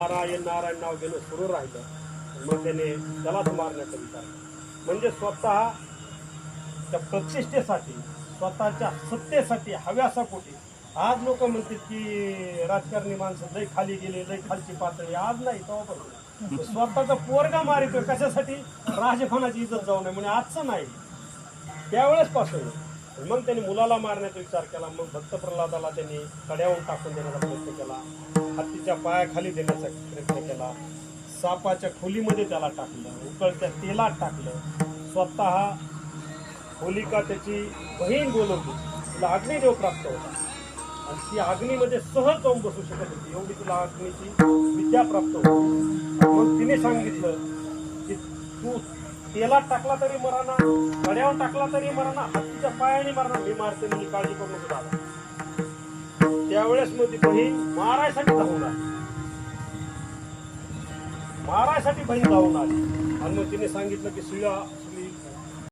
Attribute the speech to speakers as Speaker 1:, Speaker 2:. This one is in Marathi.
Speaker 1: नारायण नारायण नाव घेणं सुरू राहिलं. म्हणजे मग त्याने त्यालाच मारण्याचा विचार म्हणजे स्वतः त्या प्रतिष्ठेसाठी स्वतःच्या सत्तेसाठी हव्यासापोटी आज लोक म्हणतात की राजकारणी माणसं लय खाली गेले लय खालची पातळी आज नाही तेव्हा स्वतःचा पोरगा मारितो कशासाठी? राजभवनाची इज्जत जाऊ नये म्हणजे आजचं नाही. त्यावेळेस पासून मग त्यांनी मुलाला मारण्याचा विचार केला मग भक्त प्रल्हादाला त्यांनी कड्यावरून टाकून देण्याचा प्रयत्न केला हत्तीच्या पायाखाली देण्याचा प्रयत्न केला सापाच्या खोलीमध्ये त्याला टाकलं उकळत्या तेलात टाकलं. स्वतः होलिका त्याची बहीण बोलवली तिला अग्निदेव प्राप्त होता. आणि ती अग्नीमध्ये सहज जाऊन बसू शकत होती एवढी तिला अग्नीची विद्या प्राप्त होती. मग तिने सांगितलं की तू तेलात टाकला तरी मराना गड्यावर टाकला तरी मराना हत्तीच्या पायाने मराना मी मारते मी काळजी करू नको दादा त्यावेळेस मग ती बहीण मारायसाठी धावून आली. मारायसाठी बहीण धावून आली. आणि मग तिने सांगितलं की सुया श्री